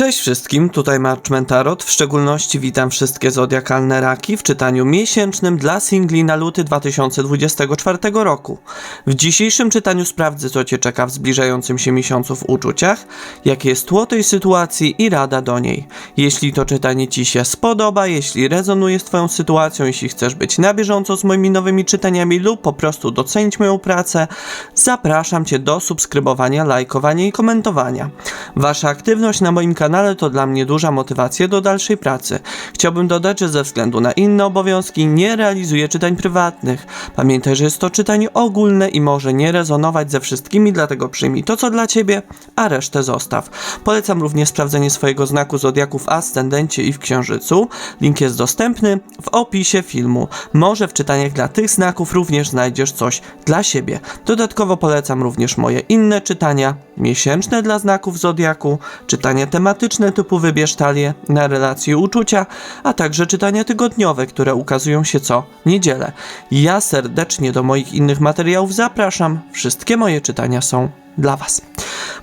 Cześć wszystkim, tutaj March Tarot. W szczególności witam wszystkie zodiakalne raki w czytaniu miesięcznym dla singli na luty 2024 roku. W dzisiejszym czytaniu sprawdzę, co Cię czeka w zbliżającym się miesiącu w uczuciach, jakie jest tło tej sytuacji i rada do niej. Jeśli to czytanie Ci się spodoba, jeśli rezonuje z Twoją sytuacją, jeśli chcesz być na bieżąco z moimi nowymi czytaniami lub po prostu docenić moją pracę, zapraszam Cię do subskrybowania, lajkowania i komentowania. Wasza aktywność na moim kanale to dla mnie duża motywacja do dalszej pracy. Chciałbym dodać, że ze względu na inne obowiązki nie realizuję czytań prywatnych. Pamiętaj, że jest to czytanie ogólne i może nie rezonować ze wszystkimi, dlatego przyjmij to, co dla Ciebie, a resztę zostaw. Polecam również sprawdzenie swojego znaku zodiaku w ascendencie i w księżycu. Link jest dostępny w opisie filmu. Może w czytaniach dla tych znaków również znajdziesz coś dla siebie. Dodatkowo polecam również moje inne czytania, miesięczne dla znaków zodiaku, czytania tematyczne typu wybierz talię na relacje uczucia, a także czytania tygodniowe, które ukazują się co niedzielę. Ja serdecznie do moich innych materiałów zapraszam. Wszystkie moje czytania są dla Was.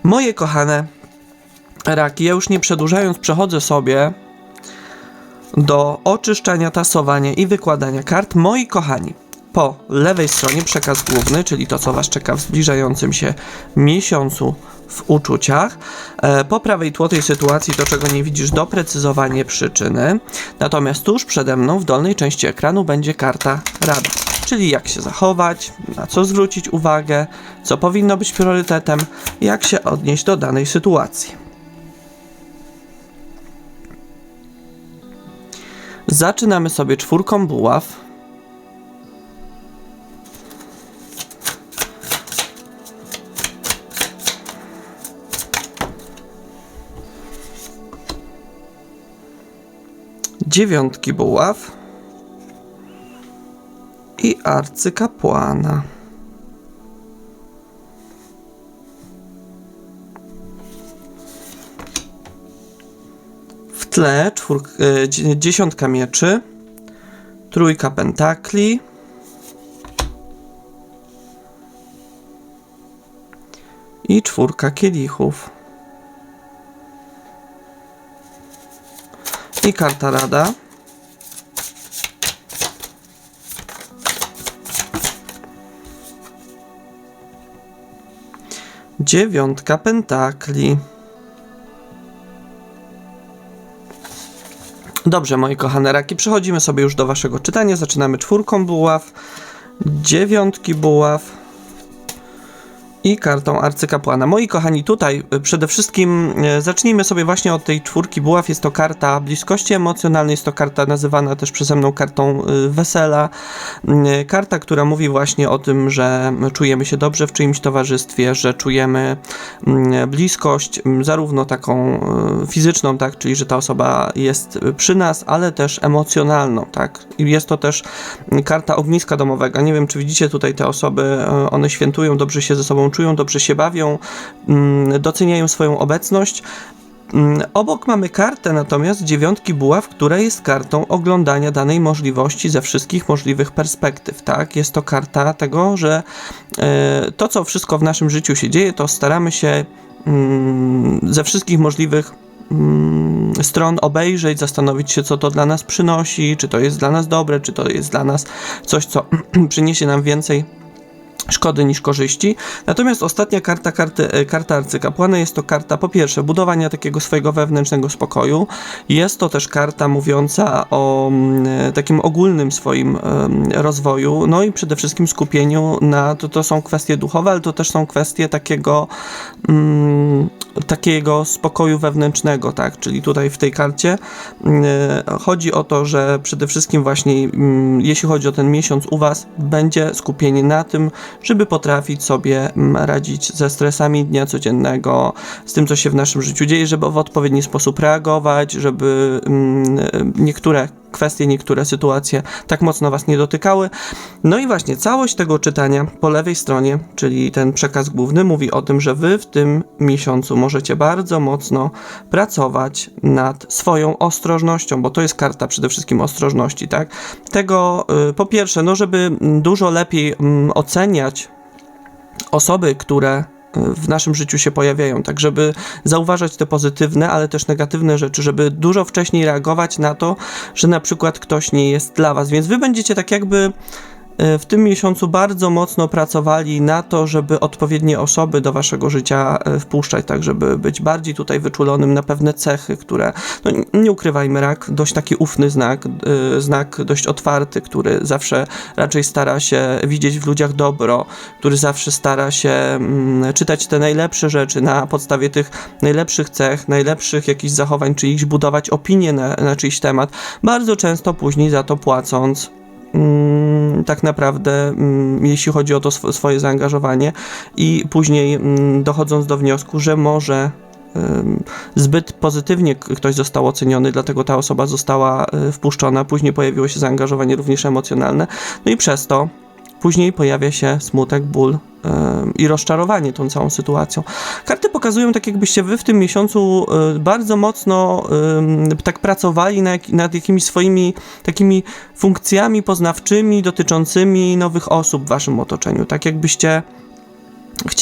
Moje kochane raki, ja już nie przedłużając, przechodzę sobie do oczyszczania, tasowania i wykładania kart. Moi kochani, po lewej stronie przekaz główny, czyli to, co Was czeka w zbliżającym się miesiącu w uczuciach. E, Po prawej tło tej sytuacji, to czego nie widzisz, doprecyzowanie przyczyny. Natomiast tuż przede mną w dolnej części ekranu będzie karta rada. Czyli jak się zachować, na co zwrócić uwagę, co powinno być priorytetem, jak się odnieść do danej sytuacji. Zaczynamy sobie czwórką buław. Dziewiątki buław i arcykapłana. W tle czwórk, e, dzie- dziesiątka mieczy, trójka pentakli, i czwórka kielichów. I karta rada. Dziewiątka pentakli. Dobrze, moi kochane raki, przechodzimy sobie już do waszego czytania. Zaczynamy czwórką buław, dziewiątki buław i kartą arcykapłana. Moi kochani, tutaj y, przede wszystkim y, zacznijmy sobie właśnie od tej czwórki buław. Jest to karta bliskości emocjonalnej, jest to karta nazywana też przeze mną kartą y, wesela. Karta, która mówi właśnie o tym, że czujemy się dobrze w czyimś towarzystwie, że czujemy mm, bliskość, mm, zarówno taką fizyczną, tak, czyli że ta osoba jest przy nas, ale też emocjonalną, tak. Jest to też mm, karta ogniska domowego. Nie wiem, czy widzicie tutaj te osoby, one świętują, dobrze się ze sobą czują, dobrze się bawią, mm, doceniają swoją obecność. Mm, Obok mamy kartę natomiast dziewiątki buław, która jest kartą oglądania danej możliwości ze wszystkich możliwych perspektyw, tak? Jest to karta tego, że e, to, co wszystko w naszym życiu się dzieje, to staramy się mm, ze wszystkich możliwych stron obejrzeć, zastanowić się, co to dla nas przynosi, czy to jest dla nas dobre, czy to jest dla nas coś, co przyniesie nam więcej szkody niż korzyści. Natomiast ostatnia karta, karty, e, karta arcykapłana jest to karta po pierwsze budowania takiego swojego wewnętrznego spokoju. Jest to też karta mówiąca o mm, e, takim ogólnym swoim rozwoju, no i przede wszystkim skupieniu na, to, to są kwestie duchowe, ale to też są kwestie takiego mm, takiego spokoju wewnętrznego, tak, czyli tutaj w tej karcie mm, e, chodzi o to, że przede wszystkim właśnie mm, jeśli chodzi o ten miesiąc u Was, będzie skupienie na tym, żeby potrafić sobie mm, radzić ze stresami dnia codziennego, z tym, co się w naszym życiu dzieje, żeby w odpowiedni sposób reagować, żeby mm, niektóre kwestie, niektóre sytuacje tak mocno Was nie dotykały. No i właśnie całość tego czytania po lewej stronie, czyli ten przekaz główny, mówi o tym, że Wy w tym miesiącu możecie bardzo mocno pracować nad swoją ostrożnością, bo to jest karta przede wszystkim ostrożności, tak? Tego y, po pierwsze, no żeby dużo lepiej mm, oceniać osoby, które w naszym życiu się pojawiają, tak żeby zauważać te pozytywne, ale też negatywne rzeczy, żeby dużo wcześniej reagować na to, że na przykład ktoś nie jest dla was. Więc wy będziecie tak jakby w tym miesiącu bardzo mocno pracowali na to, żeby odpowiednie osoby do waszego życia e, wpuszczać, tak żeby być bardziej tutaj wyczulonym na pewne cechy, które, no nie ukrywajmy, rak, dość taki ufny znak, e, znak dość otwarty, który zawsze raczej stara się widzieć w ludziach dobro, który zawsze stara się mm, czytać te najlepsze rzeczy na podstawie tych najlepszych cech, najlepszych jakichś zachowań, czyjś budować opinię na, na czyjś temat, bardzo często później za to płacąc tak naprawdę, mm, jeśli chodzi o to sw- swoje zaangażowanie, i później mm, dochodząc do wniosku, że może zbyt pozytywnie ktoś został oceniony, dlatego ta osoba została y, wpuszczona, później pojawiło się zaangażowanie również emocjonalne, no i przez to później pojawia się smutek, ból i rozczarowanie tą całą sytuacją. Karty pokazują, tak jakbyście wy w tym miesiącu y, bardzo mocno tak pracowali nad jakimiś swoimi takimi funkcjami poznawczymi dotyczącymi nowych osób w waszym otoczeniu. Tak jakbyście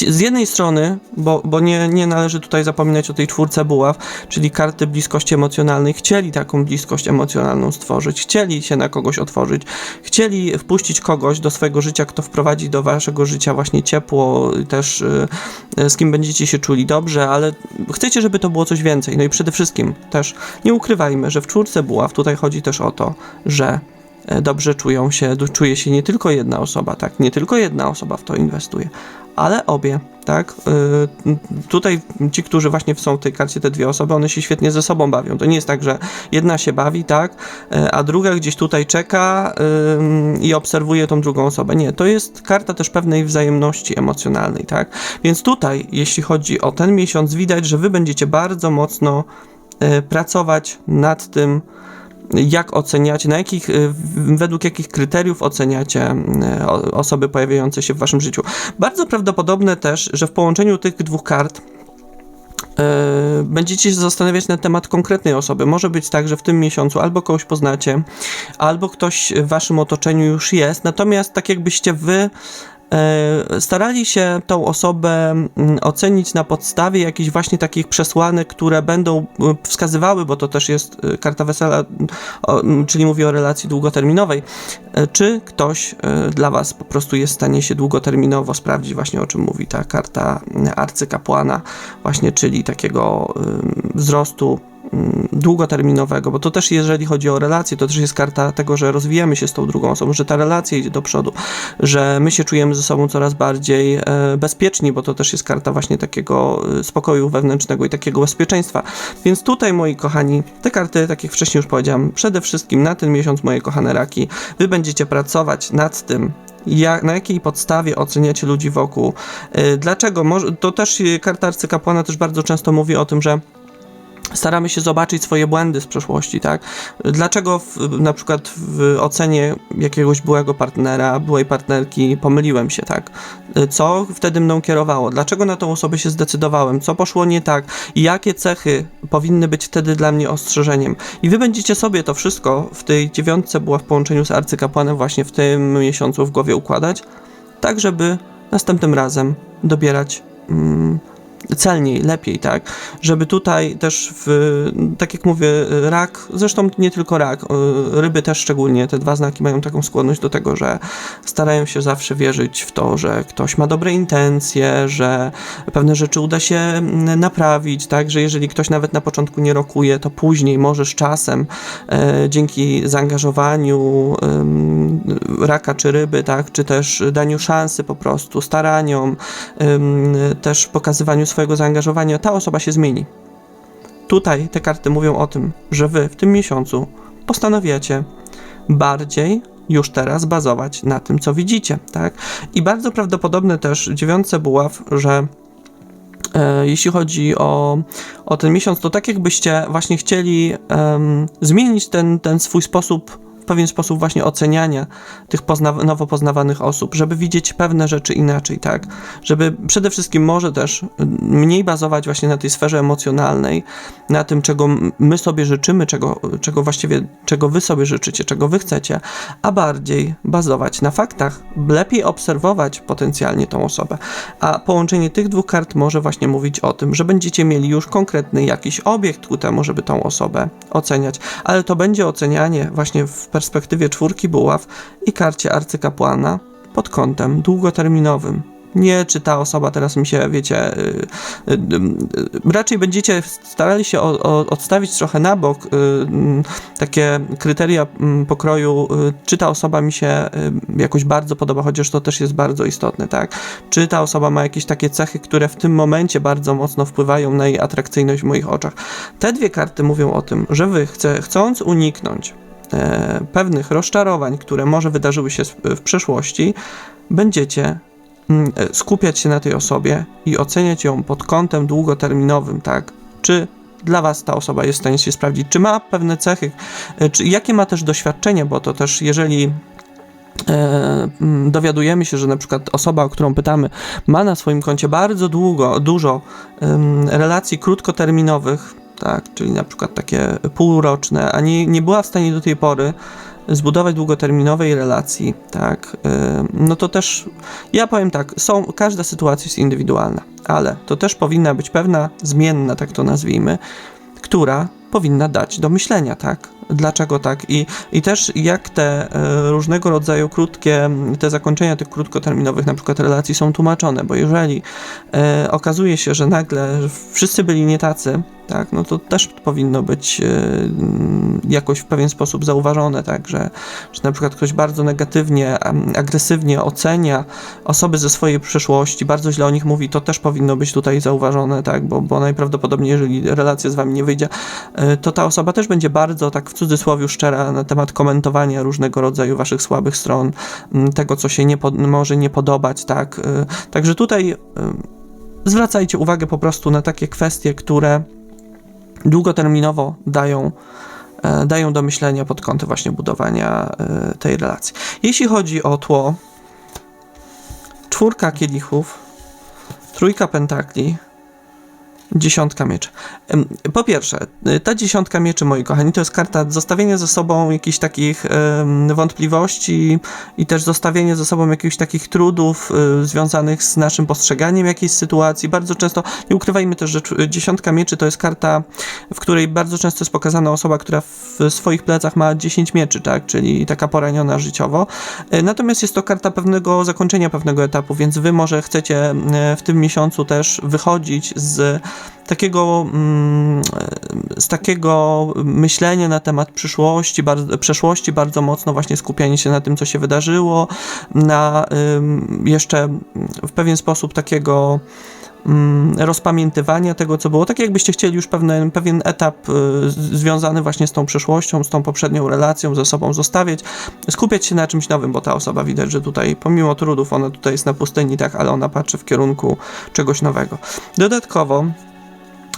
z jednej strony, bo, bo nie, nie należy tutaj zapominać o tej czwórce buław, czyli karty bliskości emocjonalnej, chcieli taką bliskość emocjonalną stworzyć, chcieli się na kogoś otworzyć, chcieli wpuścić kogoś do swojego życia, kto wprowadzi do waszego życia właśnie ciepło, też y, y, z kim będziecie się czuli dobrze, ale chcecie, żeby to było coś więcej. No i przede wszystkim też nie ukrywajmy, że w czwórce buław tutaj chodzi też o to, że e, dobrze czują się, czuje się nie tylko jedna osoba, tak, nie tylko jedna osoba w to inwestuje, ale obie, tak? Y, tutaj ci, którzy właśnie są w tej karcie, te dwie osoby, one się świetnie ze sobą bawią. To nie jest tak, że jedna się bawi, tak, y, a druga gdzieś tutaj czeka ym, i obserwuje tą drugą osobę. Nie, to jest karta też pewnej wzajemności emocjonalnej, tak? Więc tutaj, jeśli chodzi o ten miesiąc, widać, że wy będziecie bardzo mocno y, pracować nad tym, jak oceniacie, na jakich, y, według jakich kryteriów oceniacie y, osoby pojawiające się w waszym życiu. Bardzo prawdopodobne też, że w połączeniu tych dwóch kart y, będziecie się zastanawiać na temat konkretnej osoby. Może być tak, że w tym miesiącu albo kogoś poznacie, albo ktoś w waszym otoczeniu już jest, natomiast tak jakbyście wy starali się tą osobę mm, ocenić na podstawie jakichś właśnie takich przesłanek, które będą e, wskazywały, bo to też jest e, karta wesela, czyli mówi o relacji długoterminowej, e, czy ktoś e, dla was po prostu jest w stanie się długoterminowo sprawdzić właśnie o czym mówi ta karta arcykapłana, właśnie czyli takiego wzrostu długoterminowego, bo to też jeżeli chodzi o relacje, to też jest karta tego, że rozwijamy się z tą drugą osobą, że ta relacja idzie do przodu, że my się czujemy ze sobą coraz bardziej e, bezpieczni, bo to też jest karta właśnie takiego e, spokoju wewnętrznego i takiego bezpieczeństwa. Więc tutaj, moi kochani, te karty, tak jak wcześniej już powiedziałem, przede wszystkim na ten miesiąc, moje kochane raki, wy będziecie pracować nad tym, jak, na jakiej podstawie oceniacie ludzi wokół. E, Dlaczego? To też karta arcykapłana też bardzo często mówi o tym, że staramy się zobaczyć swoje błędy z przeszłości, tak? Dlaczego w, na przykład w ocenie jakiegoś byłego partnera, byłej partnerki pomyliłem się, tak? Co wtedy mną kierowało? Dlaczego na tą osobę się zdecydowałem? Co poszło nie tak? I jakie cechy powinny być wtedy dla mnie ostrzeżeniem? I wy będziecie sobie to wszystko w tej dziewiątce była w połączeniu z arcykapłanem właśnie w tym miesiącu w głowie układać, tak żeby następnym razem dobierać mm, celniej, lepiej, tak? Żeby tutaj też, w, tak jak mówię, rak, zresztą nie tylko rak, y, ryby też szczególnie, te dwa znaki mają taką skłonność do tego, że starają się zawsze wierzyć w to, że ktoś ma dobre intencje, że pewne rzeczy uda się naprawić, tak? Że jeżeli ktoś nawet na początku nie rokuje, to później może z czasem, e, dzięki zaangażowaniu ym, raka czy ryby, tak? Czy też daniu szansy po prostu, staraniom, ym, też pokazywaniu swojego zaangażowania, ta osoba się zmieni. Tutaj te karty mówią o tym, że wy w tym miesiącu postanawiacie bardziej już teraz bazować na tym, co widzicie, tak? I bardzo prawdopodobne też dziewiątce buław, że e, jeśli chodzi o, o ten miesiąc, to tak jakbyście właśnie chcieli em, zmienić ten, ten swój sposób pewien sposób właśnie oceniania tych pozna- nowo poznawanych osób, żeby widzieć pewne rzeczy inaczej, tak? Żeby przede wszystkim może też y, mniej bazować właśnie na tej sferze emocjonalnej, na tym, czego my sobie życzymy, czego, czego właściwie, czego wy sobie życzycie, czego wy chcecie, a bardziej bazować na faktach, lepiej obserwować potencjalnie tą osobę. A połączenie tych dwóch kart może właśnie mówić o tym, że będziecie mieli już konkretny jakiś obiekt ku temu, żeby tą osobę oceniać, ale to będzie ocenianie właśnie w perspektywie czwórki buław i karcie arcykapłana pod kątem długoterminowym. Nie, czy ta osoba teraz mi się, wiecie, y, y, y, raczej będziecie starali się o, o, odstawić trochę na bok y, mm, takie kryteria mm, pokroju, y, czy ta osoba mi się y, jakoś bardzo podoba, chociaż to też jest bardzo istotne, tak? Czy ta osoba ma jakieś takie cechy, które w tym momencie bardzo mocno wpływają na jej atrakcyjność w moich oczach. Te dwie karty mówią o tym, że wy chce, chcąc uniknąć pewnych rozczarowań, które może wydarzyły się w przeszłości, będziecie mm, e, skupiać się na tej osobie i oceniać ją pod kątem długoterminowym, tak? Czy dla was ta osoba jest w stanie się sprawdzić, czy ma pewne cechy, e, czy jakie ma też doświadczenie, bo to też jeżeli e, mm, dowiadujemy się, że na przykład osoba, o którą pytamy, ma na swoim koncie bardzo długo, dużo em, relacji krótkoterminowych, tak, czyli na przykład takie półroczne, a nie, nie była w stanie do tej pory zbudować długoterminowej relacji, tak, em, no to też, ja powiem tak, są, każda sytuacja jest indywidualna, ale to też powinna być pewna zmienna, tak to nazwijmy, która powinna dać do myślenia, tak? Dlaczego tak? I, i też jak te e, różnego rodzaju krótkie, te zakończenia tych krótkoterminowych na przykład relacji są tłumaczone, bo jeżeli e, okazuje się, że nagle wszyscy byli nie tacy, tak, no to też powinno być e, mm, jakoś w pewien sposób zauważone, tak, że, że na przykład ktoś bardzo negatywnie, agresywnie ocenia osoby ze swojej przeszłości, bardzo źle o nich mówi, to też powinno być tutaj zauważone, tak, bo, bo najprawdopodobniej, jeżeli relacja z wami nie wyjdzie, to ta osoba też będzie bardzo, tak w cudzysłowie, szczera na temat komentowania różnego rodzaju waszych słabych stron, m, tego, co się nie może nie podobać, tak. e, Także tutaj e, zwracajcie uwagę po prostu na takie kwestie, które długoterminowo dają, e, dają do myślenia pod kątem właśnie budowania e, tej relacji. Jeśli chodzi o tło, czwórka kielichów, trójka pentakli, dziesiątka mieczy. Po pierwsze, y, ta dziesiątka mieczy, moi kochani, to jest karta zostawienia ze sobą jakichś takich wątpliwości i też zostawienie ze sobą jakichś takich trudów y, związanych z naszym postrzeganiem jakiejś sytuacji. Bardzo często, nie ukrywajmy też, że dziesiątka mieczy to jest karta, w której bardzo często jest pokazana osoba, która w swoich plecach ma 10 mieczy, tak, czyli taka poraniona życiowo. Y, Natomiast jest to karta pewnego zakończenia pewnego etapu, więc wy może chcecie y, w tym miesiącu też wychodzić z takiego, mm, z takiego myślenia na temat przyszłości, bardzo, przeszłości, bardzo mocno właśnie skupianie się na tym, co się wydarzyło, na jeszcze w pewien sposób takiego rozpamiętywania tego, co było, tak jakbyście chcieli już pewne, pewien etap y, związany właśnie z tą przeszłością, z tą poprzednią relacją ze sobą zostawiać, skupiać się na czymś nowym, bo ta osoba widać, że tutaj pomimo trudów, ona tutaj jest na pustyni, tak, ale ona patrzy w kierunku czegoś nowego. Dodatkowo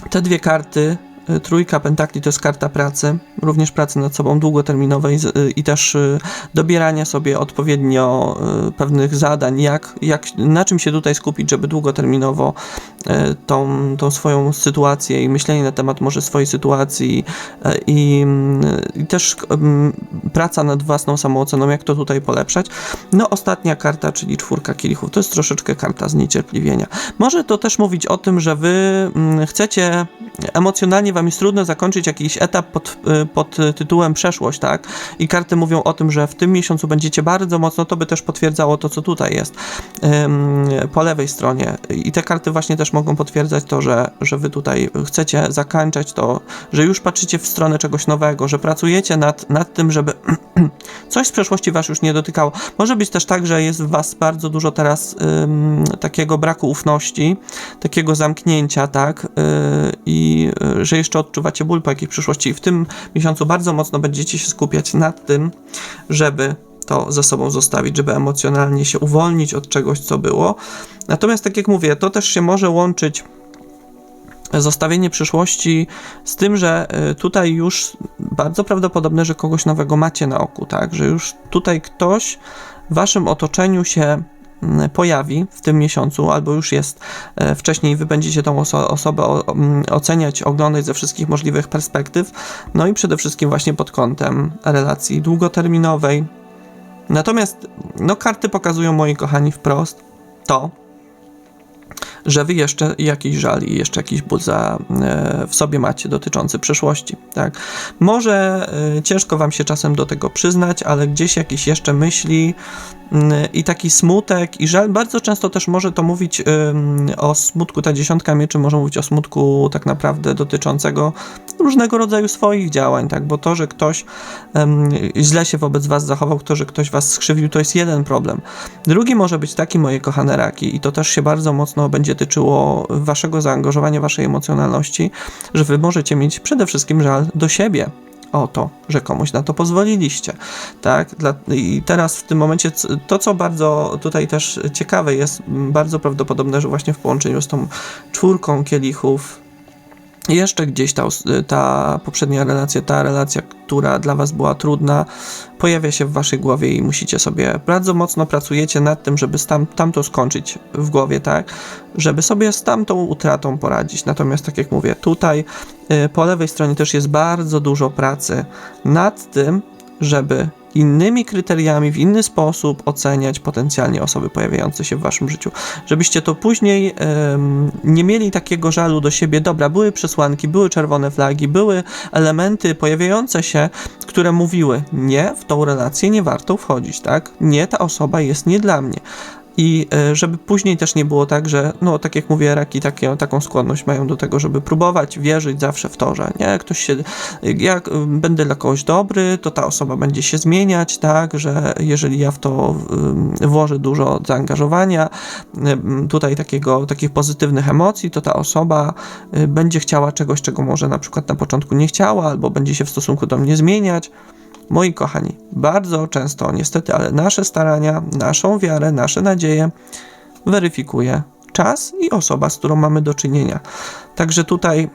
te dwie karty, trójka pentakli to jest karta pracy, również pracy nad sobą długoterminowej y, i też y, dobierania sobie odpowiednio y, pewnych zadań, jak, jak, na czym się tutaj skupić, żeby długoterminowo y, tą, tą swoją sytuację i myślenie na temat może swojej sytuacji y, i, y, i też praca nad własną samooceną, jak to tutaj polepszać. No ostatnia karta, czyli czwórka kielichów, to jest troszeczkę karta zniecierpliwienia. Może to też mówić o tym, że wy mm, chcecie, emocjonalnie wam jest trudno zakończyć jakiś etap pod, y, pod tytułem przeszłość, tak? I karty mówią o tym, że w tym miesiącu będziecie bardzo mocno, to by też potwierdzało to, co tutaj jest po lewej stronie. I te karty właśnie też mogą potwierdzać to, że, że wy tutaj chcecie zakończać to, że już patrzycie w stronę czegoś nowego, że pracujecie nad, nad tym, żeby coś z przeszłości was już nie dotykało. Może być też tak, że jest w was bardzo dużo teraz ym, takiego braku ufności, takiego zamknięcia, tak? Yy, I yy, że jeszcze odczuwacie ból po jakiejś przyszłości. I w tym miesiącu bardzo mocno będziecie się skupiać nad tym, żeby to ze sobą zostawić, żeby emocjonalnie się uwolnić od czegoś, co było. Natomiast tak jak mówię, to też się może łączyć zostawienie przyszłości z tym, że y, tutaj już bardzo prawdopodobne, że kogoś nowego macie na oku, tak? Że już tutaj ktoś w waszym otoczeniu się pojawi w tym miesiącu, albo już jest e, wcześniej, wy będziecie tą oso- osobę mm, oceniać, oglądać ze wszystkich możliwych perspektyw, no i przede wszystkim właśnie pod kątem relacji długoterminowej. Natomiast, no karty pokazują, moi kochani, wprost to, że wy jeszcze jakiś żal i jeszcze jakiś ból za, e, w sobie macie dotyczący przeszłości, tak? Może e, ciężko wam się czasem do tego przyznać, ale gdzieś jakieś jeszcze myśli mm, i taki smutek i żal, bardzo często też może to mówić o smutku, ta dziesiątka mieczy może mówić o smutku tak naprawdę dotyczącego różnego rodzaju swoich działań, tak? Bo to, że ktoś źle się wobec was zachował, to, że ktoś was skrzywił, to jest jeden problem. Drugi może być taki, moje kochane raki, i to też się bardzo mocno będzie tyczyło waszego zaangażowania, waszej emocjonalności, że wy możecie mieć przede wszystkim żal do siebie o to, że komuś na to pozwoliliście. Tak? Dla, I teraz w tym momencie to, co bardzo tutaj też ciekawe jest, bardzo prawdopodobne, że właśnie w połączeniu z tą czwórką kielichów jeszcze gdzieś ta, ta poprzednia relacja, ta relacja, która dla was była trudna, pojawia się w waszej głowie i musicie sobie bardzo mocno pracujecie nad tym, żeby tam, tamto skończyć w głowie, tak? Żeby sobie z tamtą utratą poradzić. Natomiast tak jak mówię, tutaj y, po lewej stronie też jest bardzo dużo pracy nad tym, żeby innymi kryteriami, w inny sposób oceniać potencjalnie osoby pojawiające się w waszym życiu. Żebyście to później nie mieli takiego żalu do siebie. Dobra, były przesłanki, były czerwone flagi, były elementy pojawiające się, które mówiły, nie, w tą relację nie warto wchodzić, tak? Nie, ta osoba jest nie dla mnie. I e, żeby później też nie było tak, że, no tak jak mówię, raki takie, taką skłonność mają do tego, żeby próbować wierzyć zawsze w to, że nie, ktoś się, jak y, będę dla kogoś dobry, to ta osoba będzie się zmieniać, tak, że jeżeli ja w to y, włożę dużo zaangażowania, tutaj takiego, takich pozytywnych emocji, to ta osoba będzie chciała czegoś, czego może na przykład na początku nie chciała, albo będzie się w stosunku do mnie zmieniać. Moi kochani, bardzo często, niestety, ale nasze starania, naszą wiarę, nasze nadzieje weryfikuje czas i osoba, z którą mamy do czynienia. Także tutaj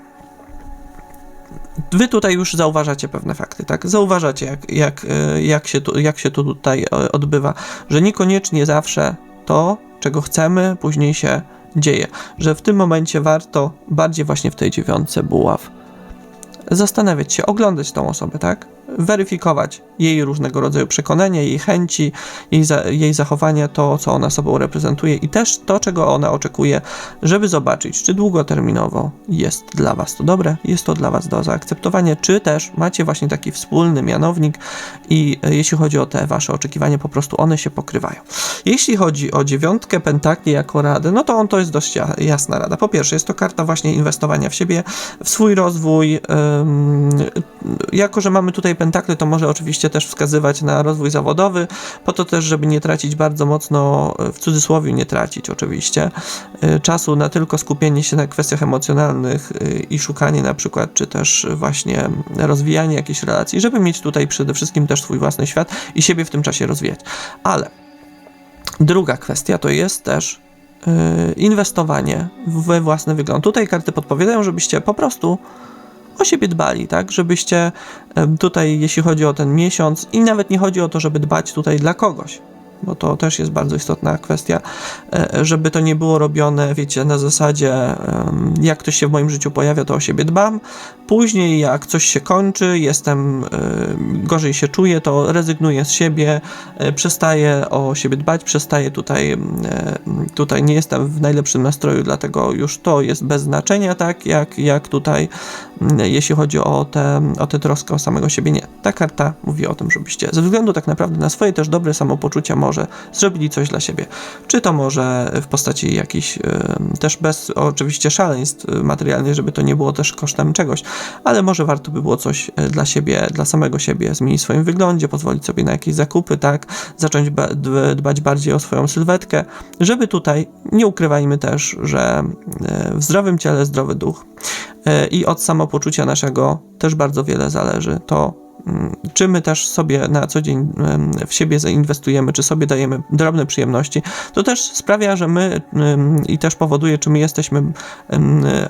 wy tutaj już zauważacie pewne fakty, tak? Zauważacie, jak, jak, e, jak, się, tu, jak się to tutaj e, odbywa, że niekoniecznie zawsze to, czego chcemy, później się dzieje. Że w tym momencie warto bardziej właśnie w tej dziewiątce buław zastanawiać się, oglądać tą osobę, tak? Weryfikować jej różnego rodzaju przekonania, jej chęci, jej, za, jej zachowania, to, co ona sobą reprezentuje i też to, czego ona oczekuje, żeby zobaczyć, czy długoterminowo jest dla Was to dobre, jest to dla Was do zaakceptowania, czy też macie właśnie taki wspólny mianownik i e, jeśli chodzi o te Wasze oczekiwania, po prostu one się pokrywają. Jeśli chodzi o dziewiątkę pentakli jako radę, no to on to jest dość ja- jasna rada. Po pierwsze, jest to karta właśnie inwestowania w siebie, w swój rozwój. Ym, jako, że mamy tutaj pentakle, to może oczywiście też wskazywać na rozwój zawodowy, po to też, żeby nie tracić bardzo mocno, w cudzysłowie nie tracić oczywiście, y, czasu na tylko skupienie się na kwestiach emocjonalnych y, i szukanie na przykład, czy też właśnie rozwijanie jakichś relacji, żeby mieć tutaj przede wszystkim też swój własny świat i siebie w tym czasie rozwijać. Ale Druga kwestia to jest też inwestowanie we własny wygląd. Tutaj karty podpowiadają, żebyście po prostu o siebie dbali, tak? Żebyście tutaj, jeśli chodzi o ten miesiąc, i nawet nie chodzi o to, żeby dbać tutaj dla kogoś, bo to też jest bardzo istotna kwestia, e, żeby to nie było robione, wiecie, na zasadzie, jak ktoś się w moim życiu pojawia, to o siebie dbam. Później, jak coś się kończy, jestem, gorzej się czuję, to rezygnuję z siebie, e, przestaję o siebie dbać, przestaję tutaj, tutaj nie jestem w najlepszym nastroju, dlatego już to jest bez znaczenia, tak, jak, jak tutaj, jeśli chodzi o tę o troskę o samego siebie, nie. Ta karta mówi o tym, żebyście ze względu tak naprawdę na swoje też dobre samopoczucia może zrobili coś dla siebie. Czy to może w postaci jakichś, e, też bez oczywiście szaleństw e, materialnych, żeby to nie było też kosztem czegoś, ale może warto by było coś e, dla siebie, dla samego siebie zmienić w swoim wyglądzie, pozwolić sobie na jakieś zakupy, tak, zacząć dbać bardziej o swoją sylwetkę, żeby tutaj, nie ukrywajmy też, że w zdrowym ciele zdrowy duch i od samopoczucia naszego też bardzo wiele zależy to, czy my też sobie na co dzień w siebie zainwestujemy, czy sobie dajemy drobne przyjemności, to też sprawia, że my i też powoduje, czy my jesteśmy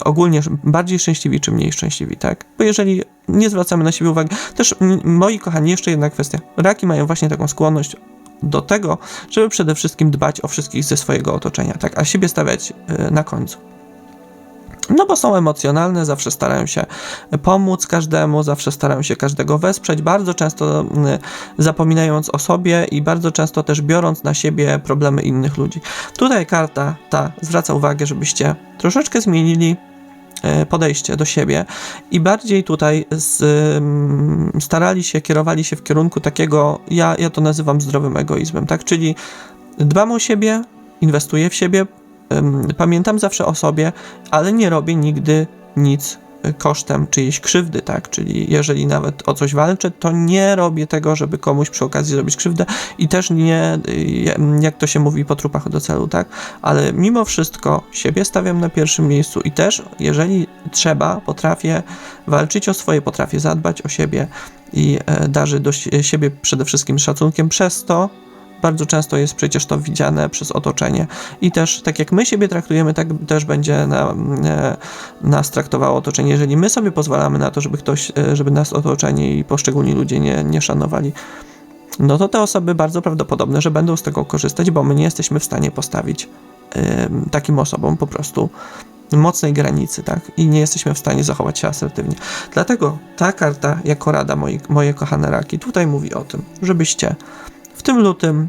ogólnie bardziej szczęśliwi, czy mniej szczęśliwi, tak? Bo jeżeli nie zwracamy na siebie uwagi, też moi kochani, jeszcze jedna kwestia. Raki mają właśnie taką skłonność do tego, żeby przede wszystkim dbać o wszystkich ze swojego otoczenia, tak, a siebie stawiać y, na końcu. No bo są emocjonalne, zawsze starają się pomóc każdemu, zawsze starają się każdego wesprzeć, bardzo często y, zapominając o sobie i bardzo często też biorąc na siebie problemy innych ludzi. Tutaj karta ta zwraca uwagę, żebyście troszeczkę zmienili e, podejście do siebie i bardziej tutaj z, mm, starali się, kierowali się w kierunku takiego, ja, ja to nazywam zdrowym egoizmem, tak? Czyli dbam o siebie, inwestuję w siebie, pamiętam zawsze o sobie, ale nie robię nigdy nic y, kosztem czyjejś krzywdy, tak? Czyli jeżeli nawet o coś walczę, to nie robię tego, żeby komuś przy okazji zrobić krzywdę i też nie, y, jak to się mówi, po trupach do celu, tak? Ale mimo wszystko siebie stawiam na pierwszym miejscu i też, jeżeli trzeba, potrafię walczyć o swoje, potrafię zadbać o siebie i e, darzy do si- siebie przede wszystkim szacunkiem. Przez to bardzo często jest przecież to widziane przez otoczenie i też tak jak my siebie traktujemy, tak też będzie na, e, nas traktowało otoczenie. Jeżeli my sobie pozwalamy na to, żeby ktoś, e, żeby nas otoczenie i poszczególni ludzie nie, nie szanowali, no to te osoby bardzo prawdopodobne, że będą z tego korzystać, bo my nie jesteśmy w stanie postawić takim osobom po prostu mocnej granicy, tak? I nie jesteśmy w stanie zachować się asertywnie. Dlatego ta karta, jako rada, moi, moje kochane raki, tutaj mówi o tym, żebyście tym lutym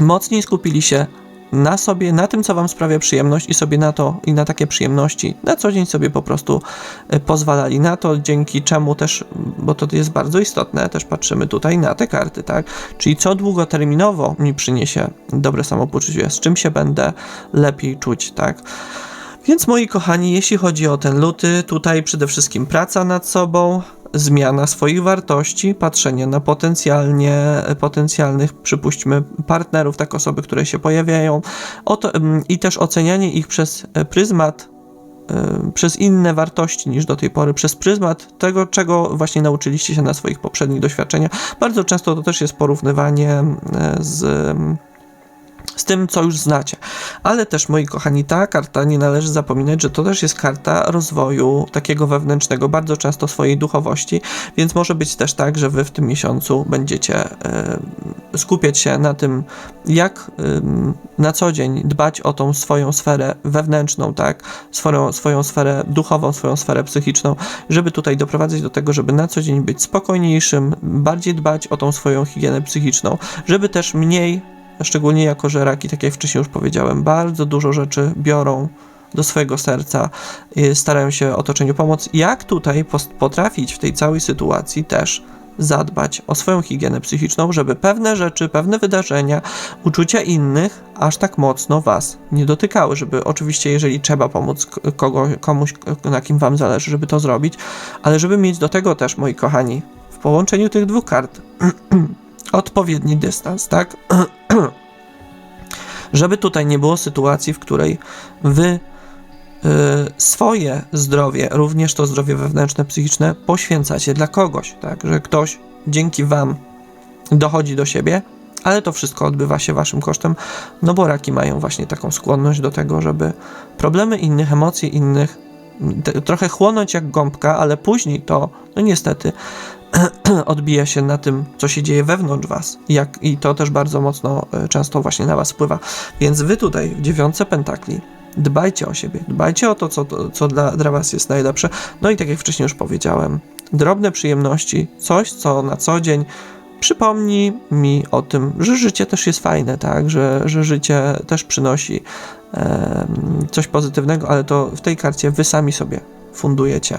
mocniej skupili się na sobie, na tym, co Wam sprawia przyjemność i sobie na to i na takie przyjemności na co dzień sobie po prostu e, pozwalali na to, dzięki czemu też, bo to jest bardzo istotne, też patrzymy tutaj na te karty, tak? Czyli co długoterminowo mi przyniesie dobre samopoczucie, z czym się będę lepiej czuć, tak? Więc moi kochani, jeśli chodzi o ten luty, tutaj przede wszystkim praca nad sobą, zmiana swoich wartości, patrzenie na potencjalnie, potencjalnych, przypuśćmy, partnerów, tak osoby, które się pojawiają, i też ocenianie ich przez e, pryzmat y, przez inne wartości niż do tej pory, przez pryzmat tego, czego właśnie nauczyliście się na swoich poprzednich doświadczeniach. Bardzo często to też jest porównywanie y, z, z tym, co już znacie. Ale też, moi kochani, ta karta nie należy zapominać, że to też jest karta rozwoju takiego wewnętrznego, bardzo często swojej duchowości, więc może być też tak, że wy w tym miesiącu będziecie y, skupiać się na tym, jak ym, na co dzień dbać o tą swoją sferę wewnętrzną, tak, swoją, swoją sferę duchową, swoją sferę psychiczną, żeby tutaj doprowadzać do tego, żeby na co dzień być spokojniejszym, bardziej dbać o tą swoją higienę psychiczną, żeby też mniej, szczególnie jako, że raki, tak jak wcześniej już powiedziałem, bardzo dużo rzeczy biorą do swojego serca, starają się otoczeniu pomóc. Jak tutaj potrafić w tej całej sytuacji też zadbać o swoją higienę psychiczną, żeby pewne rzeczy, pewne wydarzenia, uczucia innych aż tak mocno was nie dotykały, żeby oczywiście, jeżeli trzeba pomóc kogo, komuś, na kim wam zależy, żeby to zrobić, ale żeby mieć do tego też, moi kochani, w połączeniu tych dwóch kart odpowiedni dystans, tak? żeby tutaj nie było sytuacji, w której wy y, swoje zdrowie, również to zdrowie wewnętrzne, psychiczne, poświęcacie dla kogoś, tak? Że ktoś dzięki wam dochodzi do siebie, ale to wszystko odbywa się waszym kosztem, no bo raki mają właśnie taką skłonność do tego, żeby problemy innych, emocje innych te, trochę chłonąć jak gąbka, ale później to, no niestety, odbija się na tym, co się dzieje wewnątrz was. Jak, I to też bardzo mocno e, często właśnie na was wpływa. Więc wy tutaj w pentakli dbajcie o siebie, dbajcie o to, co, co dla, dla was jest najlepsze. No i tak jak wcześniej już powiedziałem, drobne przyjemności, coś, co na co dzień przypomni mi o tym, że życie też jest fajne, tak, że, że życie też przynosi em, coś pozytywnego, ale to w tej karcie wy sami sobie fundujecie